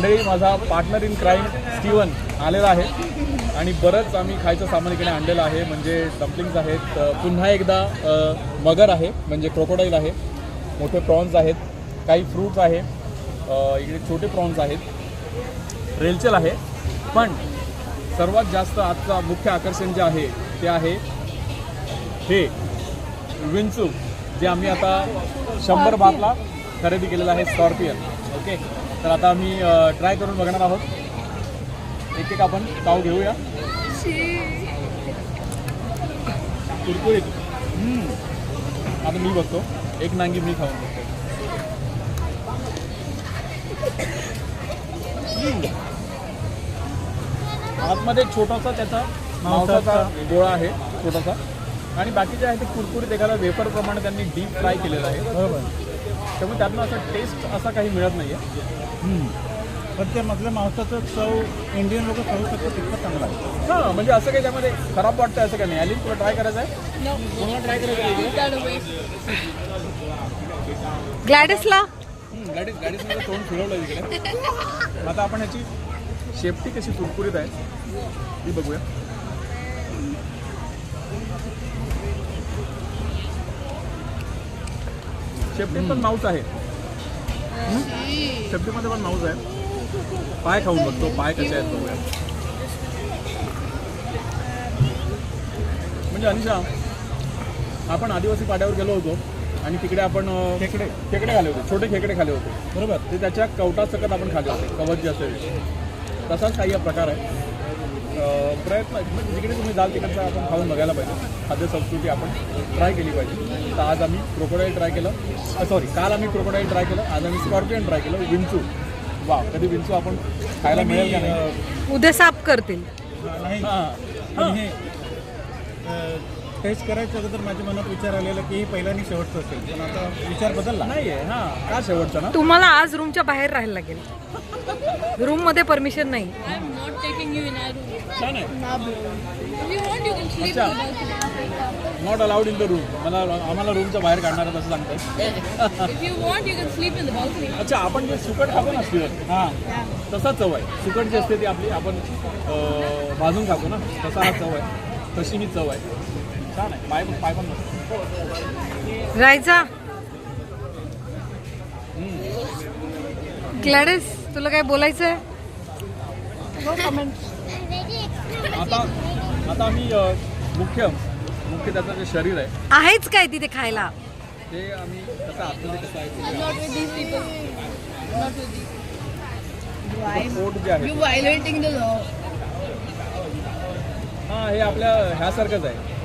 मंडळी माझा partner in crime Steven आलेला आहे. आणि बरंच आम्ही खायचं सामान इकडे आणलेलं आहे. म्हणजे डम्पलिंग्स आहेत. पुन्हा एकदा मगर आहे. म्हणजे क्रोकोडाईल आहे. मोठे प्रॉन्स आहेत. काही फ्रूट्स आहे. इकडे छोटे प्रॉन्स आहेत. रेलचेल आहे. पण सर्वात जास्त आजचा मुख्य आकर्षण जे आहे ते आहे हे विंचू जे आम्ही आता शंभर भागला खरेदी केलेलं आहे स्कॉर्पियन ओके तर आता आम्ही ट्राय करून बघणार आहोत. एक एक आपण ताव घेऊया. कुरकुरीत. आता मी बघतो. एक नांगी मी खाऊन बघतो. आतमध्ये छोटासा त्याचा मांसाचा गोळा आहे छोटासा. आणि बाकीचे आहे ते कुरकुरीत एखादा वेफर प्रमाणे त्यांनी डीप फ्राय केलेलं आहे. बरोबर. त्यामुळे त्यातनं असं टेस्ट असा काही मिळत नाही आहे पण ते मधल्या मांसाचं चव इंडियन लोक खाऊ शकतात तितकं चांगलं आहे. हां म्हणजे असं काही त्यामध्ये खराब वाटतं असं काही नाही. आली तुला ट्राय करायचं आहे No. ट्राय करायचं आहे इकडे? Gotta wait. ग्लॅडिसला? हम्म, गाडीत माझं तोंड फिरवलं तिकडे. आता आपण ह्याची शेपटी कशी कुरकुरीत आहे ती बघूया. शेपटीत पण मांस आहे. शेपटीमध्ये पण मांस आहे. पाय खाऊन बघतो पाय कसे आहेत बघूया. म्हणजे अनिशा आपण आदिवासी पाड्यावर गेलो होतो आणि तिकडे आपण खेकडे. खेकडे खाले होते छोटे खेकडे खाले होते. बरोबर. ते त्याच्या कवटासकट आपण खाल्ले होते कवच जे असेल. तसाच काही हा प्रकार आहे. प्रयत्न म्हणजे जिकडे तुम्ही जाल तिकडचा आपण खाऊन बघायला पाहिजे. खाद्य संस्कृती आपण ट्राय केली पाहिजे. तर आज आम्ही क्रोकोडाईल ट्राय केलं. सॉरी काल आम्ही क्रोकोडाईल ट्राय केलं. आज आम्ही स्कॉर्पियन ट्राय केलं. विंचू. वा कधी विंचू आपण खायला मिळेल का नाही? उद्या साफ करतील. नाही. हां. हे टेस्ट करायच्या अगोदर माझ्या मनात विचार आलेला की हे पहिला आणि शेवटचं असेल. पण आता विचार बदलला. नाही आहे हां. का शेवटचं ना? तुम्हाला आज रूमच्या बाहेर राहायला लागेल. रूममध्ये परमिशन नाही. छान आहे अच्छा. Not allowed in the room मला आम्हाला रूमच्या बाहेर काढणार असं balcony. अच्छा आपण जे सुकट खातो ना स्टीवन हां. तसा चव आहे. सुकट जी असते ती आपली आपण अं, भाजून खातो ना तसा हा चव आहे. तशी ही चव आहे. राहायचा ग्लॅडिस तुला काय बोलायचंय? आता आता आम्ही अं, मुख्य मुख्य त्याचं जे शरीर आहे आहेच काय तिथे खायला? ते आम्ही कसं आतमध्ये कसं आहे. पोट जे आहे. हां हे आपल्या ह्यासारखंच आहे.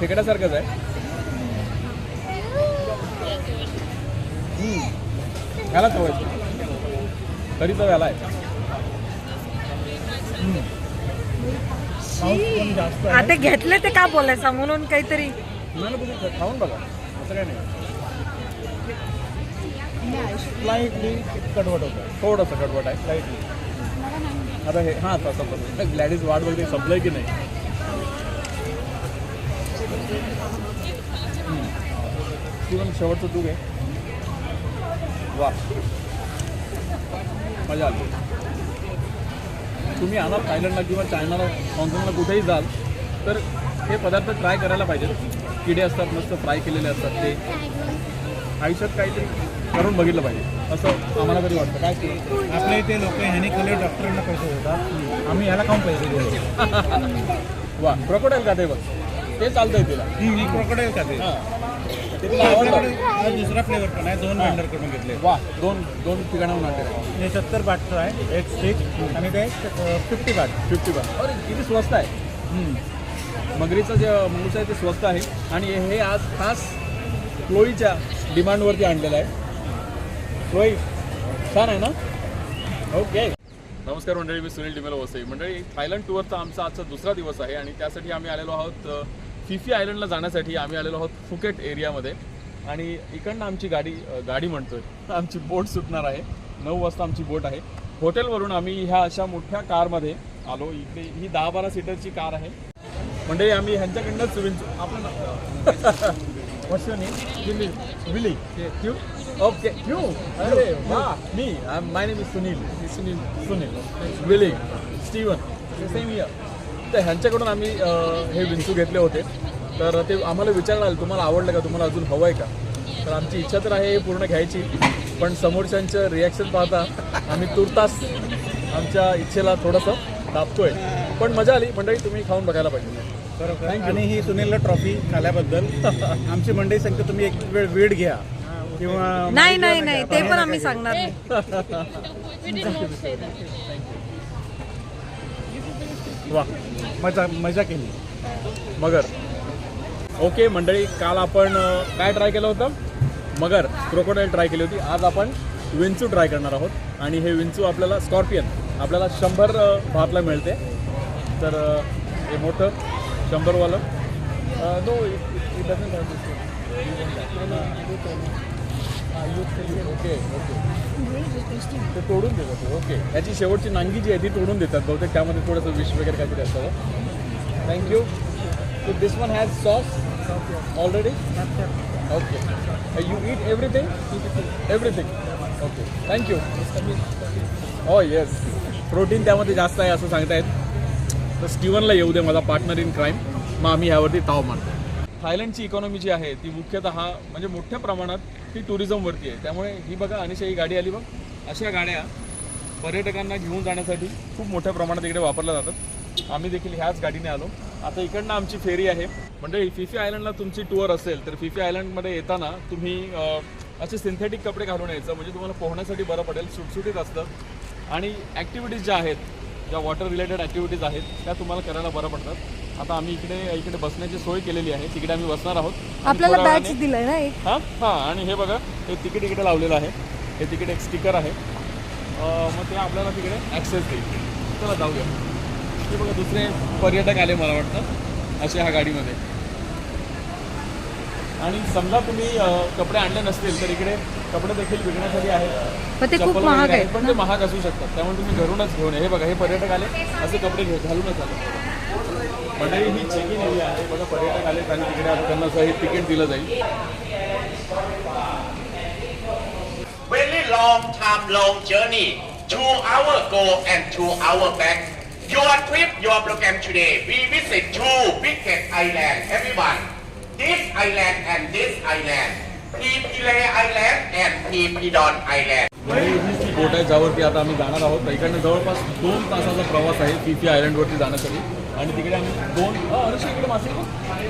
खेकड्यासारखंच आहे. हम्म. ह्याला चव आहे तरी चव ह्याला आहे. आता घेतले ते का बोलायचा? म्हणून काहीतरी. नाही तुम्ही खाऊन बघा. असं काय नाही. स्लाइटली कडवट होतं थोडंसं कडवट आहे. स्लाइटली आता हे हां तसं ग्लॅडीज वाट बघते संपलंय की नाही? शिवम शेवटचं दूध आहे. वा. मजा आली. तुम्ही आला थायलंडला किंवा चायनाला हाँगकाँगला कुठेही जाल तर हे पदार्थ ट्राय करायला पाहिजेत. किडे असतात मस्त फ्राय केलेले असतात ते. आयुष्यात काहीतरी करून बघितलं पाहिजे. असं आम्हाला तरी वाटतं. काय ते आपल्या इथे लोक ह्याने खाल्ले डॉक्टरांना पैसे देतात. आम्ही ह्याला काम पैसे देतो वा. क्रोकोडाईल का ते बघ ते चालतंय तुला. मी क्रोकोडाईल खाते हां. ते तुला आवडलं आपल्याकडे दुसरा फ्लेवर पण आहे. दोन वेंडरकडून घेतले. वा दोन दोन ठिकाणाहून आणले हे सत्तर बाटचं आहे एक स्टिक आणि ते फिफ्टी बाट फिफ्टी वन अरे किती स्वस्त आहे. मगरीचं जे मांस आहे ते स्वस्त आहे. आणि हे आज खास क्लोईच्या डिमांडवरती आणलेलं आहे. क्लोई छान आहे ना? ओके नमस्कार मंडळी मी सुनील डिमेलो वसई. मंडळी थायलंड टूरचा आमचा आजचा दुसरा दिवस आहे आणि त्यासाठी आम्ही आलेलो आहोत फिफी आयलंडला जाण्यासाठी आम्ही आलेलो आहोत फुकेट एरियामध्ये. आणि इकडनं आमची गाडी गाडी म्हणतोय. आमची बोट सुटणार आहे. नऊ वाजता आमची बोट आहे. हॉटेलवरून आम्ही ह्या अशा मोठ्या कारमध्ये आलो. इकडे ही दहा बारा सीटरची कार आहे. मंडळी आम्ही ह्यांच्याकडनंच विंचू आपण Willy Willy Q okay you अरे मी my name is Sunil Sunil Sunil willing Steven same year तर ह्यांच्याकडून आम्ही हे विंचू घेतले होते. तर ते आम्हाला विचारलं आलं तुम्हाला आवडलं का तुम्हाला अजून हवं आहे का? तर आमची इच्छा तर आहे हे पूर्ण घ्यायची. पण समोरच्यांचं रिॲक्शन पाहता आम्ही तुर्तास आमच्या इच्छेला थोडंसं दाबतोय पण मजा आली. मंडळी तुम्ही खाऊन बघायला पाहिजे. बरोबर. आणि ही सुनीलला ट्रॉफी खाल्याबद्दल आमची मंडळी सांगते तुम्ही एक वेळ वेळ घ्या. किंवा नाही नाही नाही. ते पण आम्ही सांगणार नाही. वा. मजा मजा केली. मगर. ओके मंडळी काल आपण अ, काय ट्राय केलं होतं? मगर. क्रोकोडाईल ट्राय केली होती. आज आपण विंचू ट्राय करणार आहोत. आणि हे विंचू आपल्याला स्कॉर्पियन आपल्याला शंभर अ, भातला मिळते. तर अ, हे मोठं शंभरवालं. नो ओके ओके ते तोडून देतात ओके याची शेवटची नांगी जी आहे ती तोडून देतात बहुतेक त्यामध्ये थोडंसं विष वगैरे काहीतरी असतं. Thank you so this one has sauce already okay you eat everything everything okay thank you Thank yes protein uh, oh, त्यामध्ये जास्त आहे असं सांगतायत. तर स्टीवनला येऊ दे माझा पार्टनर इन क्राईम मग आम्ही ह्यावरती ताव मारतो. थायलंडची इकॉनॉमी जी आहे ती मुख्यतः म्हणजे मोठ्या प्रमाणात ती टुरिझमवरती आहे. त्यामुळे ही बघा अनिशा ही गाडी आली बघ. अशा गाड्या पर्यटकांना घेऊन जाण्यासाठी खूप मोठ्या प्रमाणात इकडे वापरल्या जातात. आम्ही देखील ह्याच गाडीने आलो. आता इकडनं आमची फेरी आहे. म्हणजे फिफी आयलंडला तुमची टूर असेल तर फिफी आयलंडमध्ये येताना तुम्ही असे सिंथेटिक कपडे घालून यायचं म्हणजे तुम्हाला पोहण्यासाठी बरं पडेल सुटसुटीत असतं. आणि ॲक्टिव्हिटीज ज्या आहेत ज्या वॉटर रिलेटेड ॲक्टिव्हिटीज आहेत त्या तुम्हाला करायला बरं पडतात. आता आम्ही इकडे इकडे बसण्याची सोय केलेली आहे. तिकडे आम्ही बसणार आहोत. आपल्याला बॅच दिलाय ना एक? हां हां आणि हे बघा हे तिकीट इकडे लावलेलं आहे. हे तिकीट एक स्टिकर आहे. मग ते आपल्याला तिकडे ॲक्सेस देईल. चला जाऊया. हे बघा दुसरे पर्यटक आले मला वाटतं असे ह्या गाडीमध्ये. आणि समजा तुम्ही कपडे आणले नसतील तर इकडे कपडे देखील विकण्यासाठी आहेत. पण ते खूप चप्पल आहेत पण ते महाग असू शकतात. त्यामुळे तुम्ही घरूनच घेऊन. हे बघा हे पर्यटक आले असे कपडे घे घालूनच आले. मंडळी ही चेकिंग एरिया आहे बघा पर्यटक आले आणि तिकडे आता त्यांना असं हे तिकीट दिलं जाईल very long time long journey two hour go and two hour back your trip your program today we visit two biggest island everyone this island and this island Pipile Island and Pipidon Island ही बोट आहे ज्यावरती आता आम्ही जाणार आहोत इकडनं जवळपास दोन तासाचा प्रवास आहे फिफी आयलंडवरती जाण्यासाठी आणि तिकडे आम्ही दोन अनुषा इकडे मासे बघ.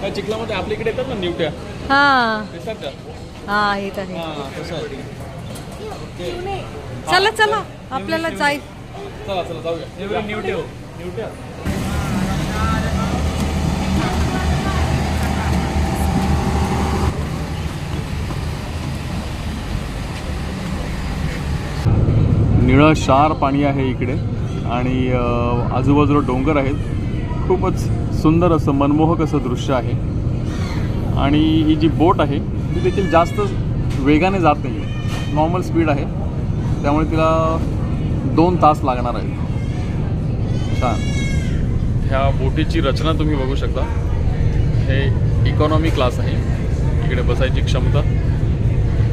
त्या चिखलामध्ये आपल्या इकडे येतात ना निवट्या. हा. हा येत आहे हां तसं आहे. चला चला. आपल्याला जाय चला चला जाऊया. निवट्या. निवट्या. निळं शार पाणी आहे इकडे. आणि आजूबाजूला डोंगर आहेत. खूपच सुंदर असं मनमोहक असं दृश्य आहे. आणि ही जी बोट आहे ती देखील जास्त वेगाने जात नाही आहे नॉर्मल स्पीड आहे. त्यामुळे तिला दोन तास लागणार आहेत. छान. ह्या बोटीची रचना तुम्ही बघू शकता. हे इकॉनॉमी क्लास आहे. इकडे बसायची क्षमता.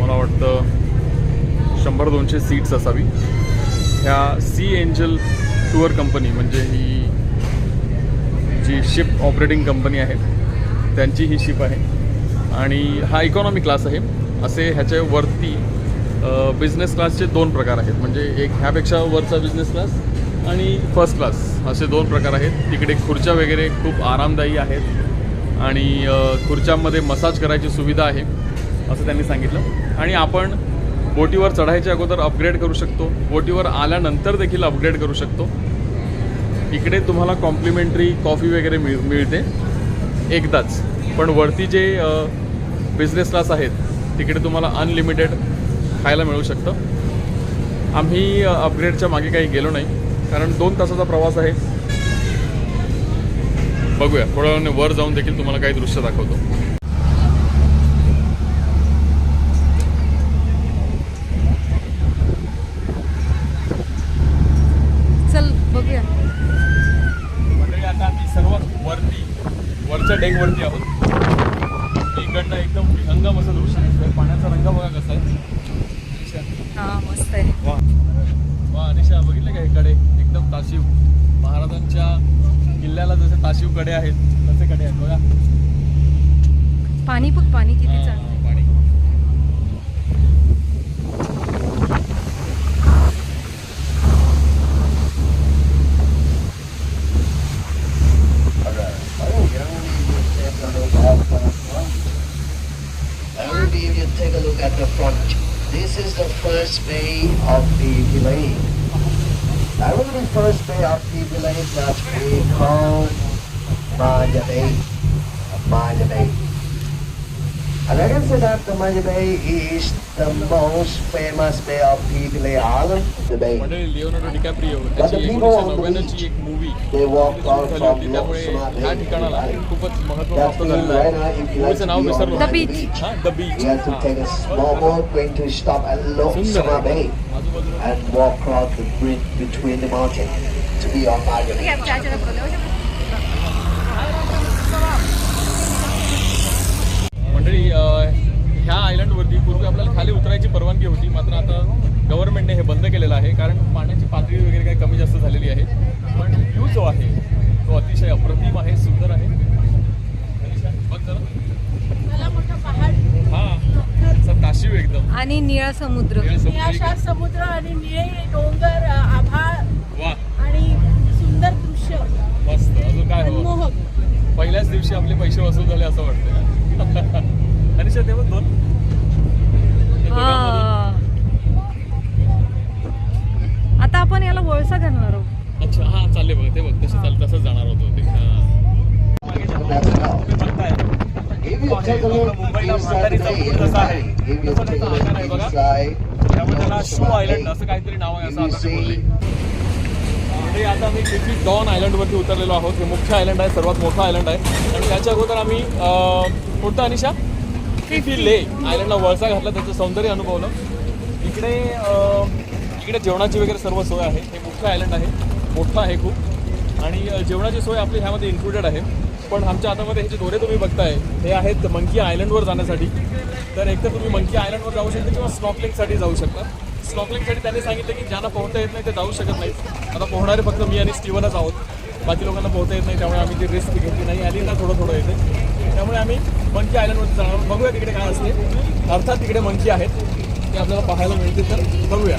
मला वाटतं शंभर दोनशे सीट्स असावी. ह्या सी एंजल टूअर कंपनी म्हणजे ही शिप ऑपरेटिंग कंपनी आहे त्यांची ही शिप आहे. आणि हा इकॉनॉमी क्लास आहे. असे ह्याच्या वरती बिझनेस क्लासचे दोन प्रकार आहेत. म्हणजे एक ह्यापेक्षा वरचा बिझनेस क्लास आणि फर्स्ट क्लास असे दोन प्रकार आहेत. तिकडे खुर्च्या वगैरे खूप आरामदायी आहेत. आणि खुर्च्यांमध्ये मसाज करायची सुविधा आहे. असं त्यांनी सांगितलं. आणि आपण बोटीवर चढायच्या अगोदर अपग्रेड करू शकतो. बोटीवर आल्यानंतर देखील अपग्रेड करू शकतो. इकडे तुम्हाला कॉम्प्लिमेंटरी कॉफी वगैरे मिळ मिळते. एकदाच. पण वरती जे बिझनेस क्लास आहेत तिकडे तुम्हाला अनलिमिटेड खायला मिळू शकतं. आम्ही अपग्रेडच्या मागे काही गेलो नाही कारण दोन तासाचा प्रवास आहे. बघूया. थोड्या वेळाने वर जाऊन देखील तुम्हाला काही दृश्य दाखवतो. वरच्या डेकवरती आहोत. इकडनं एकदम विहंगम असं दृश्य दिसतंय. पाण्याचा रंग बघा कसा आहे. हा वा. वा अनिशा बघितलं का इकडे? एकदम ताशिव. महाराजांच्या किल्ल्याला जसे ताशिवकडे आहेत तसे कडे आहेत. बघा. पाणी पण पाणी किती चांगलं. Take a look at the front, this is the first bay of the village. That will be first bay of the village that we call Maya Bay. Maya Bay. Alagan Sedat the yung bay is the most famous bay of Pidile Island. The bay. Leonardo DiCaprio. But the people on the beach, they walk out from Loksamabay. The beach. The beach. You have to take a small boat going to stop at Loksamabay and walk across the bridge between the mountains to be on bay. ह्या आयलंडवरती पूर्वी आपल्याला खाली उतरायची परवानगी होती. मात्र आता गव्हर्नमेंटने हे बंद केलेलं आहे. कारण पाण्याची पातळी वगैरे काही कमी जास्त झालेली आहे. पण व्ह्यू जो आहे तो अतिशय अप्रतिम आहे सुंदर आहे. हा. काशीव एकदम. आणि निळा समुद्र. निळा समुद्र. आणि निळे डोंगर अ, आभाळ वा. आणि सुंदर दृश्य. मस्त. अजून काय हो पहिल्याच दिवशी आपले पैसे वसूल झाले असं वाटतं अनिशा ते बघ दोन. आता आपण याला वळसा घालणार आहोत. अच्छा हा चालले बघ ते बघ तसे चाल तसंच जाणार होतो ते. हा. मुंबईला म्हातारीचा bay, पूल कसा आहे तसं त्याचा आकार बघा त्यामुळे त्याला शू आयलंड असं काहीतरी नाव आहे असं आता ते बोलले म्हणजे आता आम्ही किती डॉन आयलंडवरती उतरलेलो आहोत. हे मुख्य आयलंड आहे सर्वात मोठं आयलंड आहे. आणि त्याच्या अगोदर आम्ही कोणतं अनिशा? किती ले आयलंडला वळसा घातला त्याचं सौंदर्य अनुभवलं. इकडे इकडे जेवणाची वगैरे सर्व सोय आहे. हे मुख्य आयलंड आहे. मोठं आहे खूप. आणि जेवणाची सोय आपली ह्यामध्ये इन्क्लुडेड आहे. पण आमच्या हातामध्ये हे जे दोरे तुम्ही बघताय हे आहेत मंकी आयलंडवर जाण्यासाठी. तर एकतर तुम्ही मंकी आयलंडवर जाऊ शकता किंवा स्नॉकलिंगसाठी जाऊ शकता. स्नॉकलिंगसाठी त्यांनी सांगितलं की ज्यांना पोहता येत नाही ते जाऊ शकत नाहीत. आता पोहणारे फक्त मी आणि स्टीवनच आहोत. बाकी लोकांना पोहता येत नाही त्यामुळे आम्ही ती रिस्क घेतली नाही आली ना थोडं थोडं येते. त्यामुळे आम्ही मंकी आयलंडवरती जाणार. बघूया तिकडे काय असते. अर्थात तिकडे मंकी आहेत. ते आपल्याला पाहायला मिळतील तर बघूया.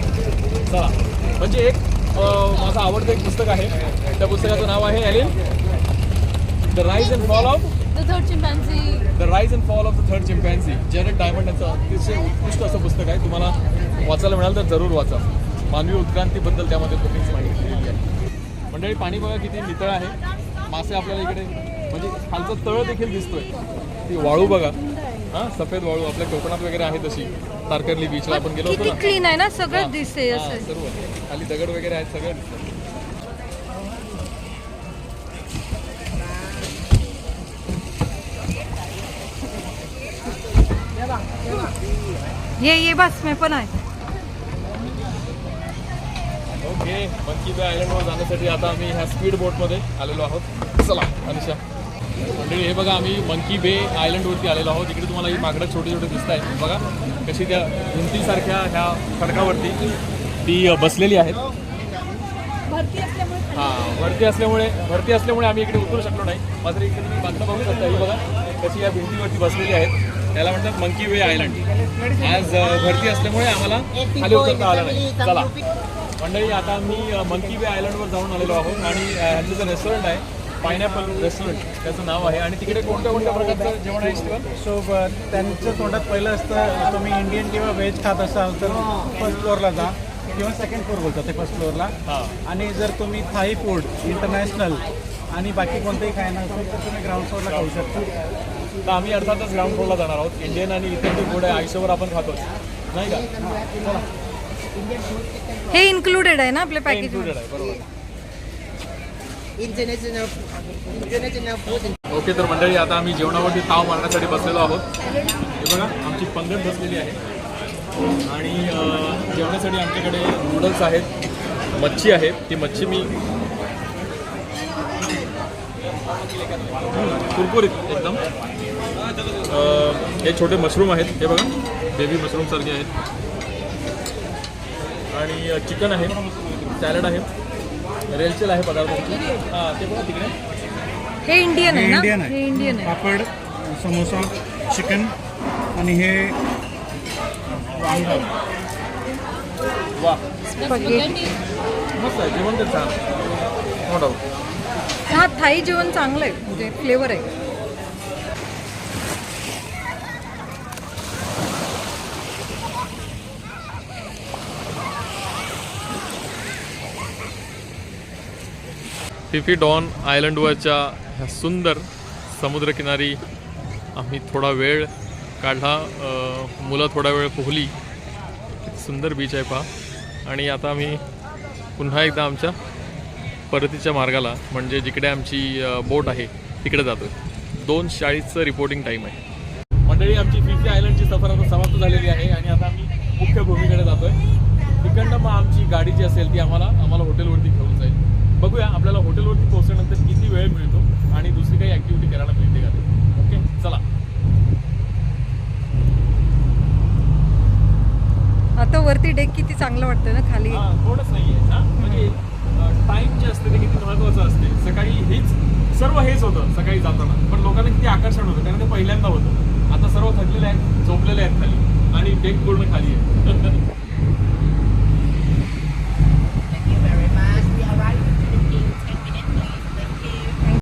चला. म्हणजे एक माझं आवडतं एक पुस्तक आहे. त्या पुस्तकाचं नाव आहे Elin the rise and fall of. The rise and fall of the third chimpanzee Jared Diamond यांचं अतिशय उत्कृष्ट असं पुस्तक आहे. तुम्हाला वाचायला मिळालं तर जरूर वाचा. मानवी उत्क्रांतीबद्दल त्यामध्ये बरीच माहिती मंडळी पाणी बघा किती नितळ आहे. मासे आपल्याला इकडे म्हणजे खालचं तळ देखील दिसतोय. ती वाळू बघा. हां सफेद वाळू आपल्या कोकणात वगैरे आहे तशी. तारकर्ली बीचला आपण गेलो होतो क्लीन आहे ना सगळं दिसते सर्व. खाली दगड वगैरे आहेत सगळं. दिसतं ये ये बस मी पण आहे. ओके मंकी बे आयलंडवर जाण्यासाठी. आता आम्ही ह्या स्पीड बोटमध्ये आलेलो आहोत. चला अनिशा. मंडळी हे बघा आम्ही मंकी बे आयलंडवरती आलेलो आहोत. इकडे तुम्हाला ही माकडं छोटे छोटे दिसत आहेत बघा कशी त्या भिंतीसारख्या ह्या खडकावरती ती बसलेली आहेत. भरती हां वरती असल्यामुळे भरती असल्यामुळे आम्ही इकडे उतरू शकलो नाही. मात्र इकडे तुम्ही बघू शकता. ही बघा कशी या भिंतीवरती बसलेली आहेत. त्याला म्हणतात मंकी वे आयलंड आज भरती असल्यामुळे आम्हाला खाली उतरता आलं नाही. चला. मंडळी आता आम्ही अ, मंकी वे आयलंडवर जाऊन आलेलो आहोत आणि ह्याचं जे रेस्टॉरंट आहे पायनॅपल रेस्टॉरंट त्याचं नाव आहे. आणि तिकडे कोणत्या कोणत्या प्रकारचं जेवण आहे सो ब- त्यांच्या तोंडात पहिलं असतं तुम्ही इंडियन किंवा व्हेज खात असाल तर फर्स्ट फ्लोअरला जा किंवा सेकंड फ्लोअर बोलतात ते फर्स्ट फ्लोअरला हां. आणि जर तुम्ही थाई फूड इंटरनॅशनल आणि बाकी कोणतेही खायला असेल तर तुम्ही ग्राउंड फ्लोअरला खाऊ शकता. तर आम्ही अर्थातच ग्राउंड फ्लोअरला जाणार आहोत. इंडियन आणि इतर जे फूड आहे आयुष्यभर आपण खातोच. नाही का? हे इन्क्लुडेड आहे ना आपल्या पॅकेज इन्क्लुडेड आहे बरोबर. ओके तर मंडळी आता आम्ही जेवणावरती ताव मारण्यासाठी बसलेलो आहोत. हे बघा आमची पंगत बसलेली आहे. आणि अं, जेवणासाठी आमच्याकडे नूडल्स आहेत मच्छी आहे. ती मच्छी मी हम्म, कुरकुरीत एकदम. अं, हे छोटे मशरूम आहेत हे बघा बेबी मशरूम सारखे आहेत. आणि चिकन आहे. सॅलड आहे. रेलचेल आहे पदार्थ हां ते बघा तिकडे. हे इंडियन आहे हे ना? इंडियन आहे. हे इंडियन आहे. पापड समोसा चिकन आणि हे वांग. वा. स्पगेटी मस्त आहे. जेवण तर छान. नो डाऊट हा थाई जेवण चांगलं आहे. म्हणजे फ्लेवर आहे. फिफी डॉन आयलंडवरच्या ह्या सुंदर समुद्रकिनारी आम्ही थोडा वेळ काढला. मुलं थोडा वेळ पोहली. सुंदर बीच आहे पहा. आणि आता आम्ही पुन्हा एकदा आमच्या परतीच्या मार्गाला म्हणजे जिकडे आमची बोट आहे तिकडे जातो दोन चाळीसचं रिपोर्टिंग टाईम आहे. मंडळी आमची फिफी आयलंडची सफर आता समाप्त झालेली आहे आणि आता आम्ही मुख्य भूमीकडे जातोय. तिकडनं मग आमची गाडी जी असेल ती आम्हाला आम्हाला हॉटेलवरती घेऊन बघूया आपल्याला हॉटेलवरती पोहोचल्यानंतर किती वेळ मिळतो आणि दुसरी काही ॲक्टिव्हिटी करायला मिळते का ते. ओके चला. आता वरती डेक किती चांगलं वाटतं ना खाली? हा, थोडंच नाही आहे हा? म्हणजे टाईम जे असते ते किती महत्त्वाचं असते. सकाळी हेच सर्व हेच होतं सकाळी जाताना. पण लोकांना किती आकर्षण होतं कारण ते पहिल्यांदा होतं. आता सर्व थकलेले आहेत झोपलेले आहेत खाली. आणि डेक पूर्ण खाली आहे.